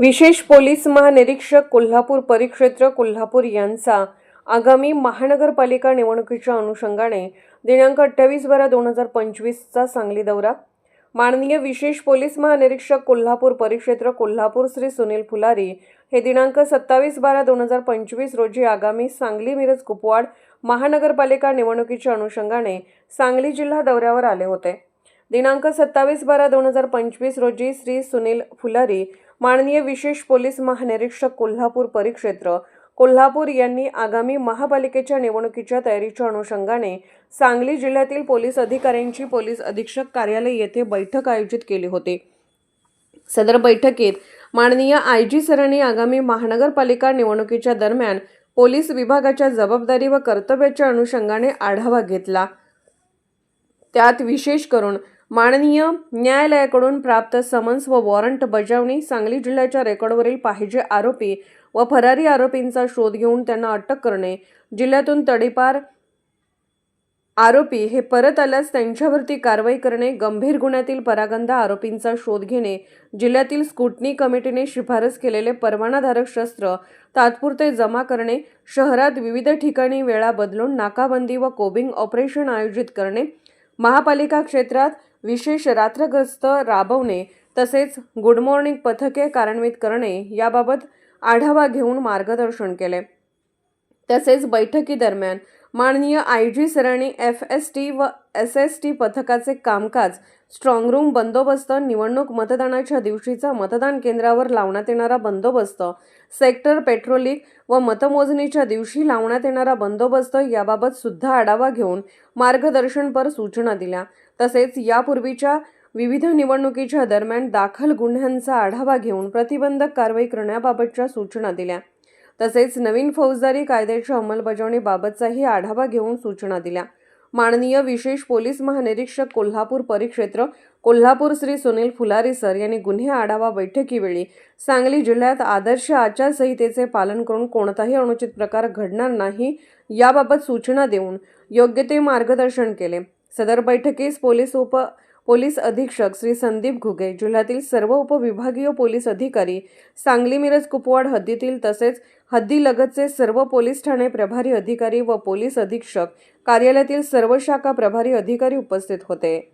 विशेष पोलीस महानिरीक्षक कोल्हापूर परिक्षेत्र कोल्हापूर यांचा आगामी महानगरपालिका निवडणुकीच्या अनुषंगाने दिनांक अठ्ठावीस बारा दोन हजार पंचवीसचा सांगली दौरा. माननीय विशेष पोलीस महानिरीक्षक कोल्हापूर परिक्षेत्र कोल्हापूर श्री सुनील फुलारी हे दिनांक सत्तावीस बारा दोन हजार पंचवीस रोजी आगामी सांगली मिरज कुपवाड महानगरपालिका निवडणुकीच्या अनुषंगाने सांगली जिल्हा दौऱ्यावर आले होते. दिनांक सत्तावीस बारा दोन हजार पंचवीस रोजी श्री सुनील फुलारी माननीय विशेष पोलीस महानिरीक्षक कोल्हापूर परिक्षेत्र. कोल्हापूर यांनी आगामी महापालिकेच्या निवडणुकीच्या तयारीच्या अनुषंगाने सांगली जिल्ह्यातील पोलीस अधिकाऱ्यांची पोलीस अधीक्षक कार्यालय येथे बैठक आयोजित केली होती. सदर बैठकीत माननीय आय जी सरांनी आगामी महानगरपालिका निवडणुकीच्या दरम्यान पोलीस विभागाच्या जबाबदारी व कर्तव्याच्या अनुषंगाने आढावा घेतला. त्यात विशेष करून माननीय न्यायालयाकडून प्राप्त समन्स व वॉरंट बजावणी सांगली जिल्ह्याच्या रेकॉर्डवरील पाहिजे आरोपी व फरारी आरोपींचा शोध घेऊन त्यांना अटक करणे जिल्ह्यातून तडीपार आरोपी हे परत आल्यास त्यांच्यावरती कारवाई करणे गंभीर गुन्ह्यातील परागंदा आरोपींचा शोध घेणे जिल्ह्यातील स्कुटनी कमिटीने शिफारस केलेले परवानाधारक शस्त्र तात्पुरते जमा करणे शहरात विविध ठिकाणी वेळा बदलून नाकाबंदी व कोबिंग ऑपरेशन आयोजित करणे महापालिका क्षेत्रात विशेष रात्रग्रस्त राबवणे तसेच गुड मॉर्निंग पथके कार्यान्वित करणे याबाबत आढावा घेऊन मार्गदर्शन केले. तसेच बैठकीदरम्यान माननीय आय जी सरांनी एफ एस टी व एस एस टी पथकाचे कामकाज स्ट्रॉंगरूम बंदोबस्त निवडणूक मतदानाच्या दिवशीचा मतदान केंद्रावर लावण्यात येणारा बंदोबस्त सेक्टर पेट्रोलिंग व मतमोजणीच्या दिवशी लावण्यात येणारा बंदोबस्त याबाबत सुद्धा आढावा घेऊन मार्गदर्शनपर सूचना दिल्या. तसेच यापूर्वीच्या विविध निवडणुकीच्या दरम्यान दाखल गुन्ह्यांचा आढावा घेऊन प्रतिबंधक कारवाई करण्याबाबतच्या सूचना दिल्या. तसेच नवीन फौजदारी कायद्याच्या अंमलबजावणीबाबतचाही आढावा घेऊन सूचना दिल्या. माननीय विशेष पोलीस महानिरीक्षक कोल्हापूर परिक्षेत्र कोल्हापूर श्री सुनील फुलारी सर यांनी गुन्हे आढावा बैठकीवेळी सांगली जिल्ह्यात आदर्श आचारसंहितेचे पालन करून कोणताही अनुचित प्रकार घडणार नाही याबाबत सूचना देऊन योग्य ते मार्गदर्शन केले. सदर बैठकीस पोलीस उप पोलीस अधीक्षक श्री संदीप घुगे जिल्ह्यातील सर्व उपविभागीय पोलीस अधिकारी सांगली मिरज कुपवाड हद्दीतील तसेच हद्दीलगतचे सर्व पोलीस ठाणे प्रभारी अधिकारी व पोलीस अधीक्षक कार्यालयातील सर्व शाखा प्रभारी अधिकारी उपस्थित होते.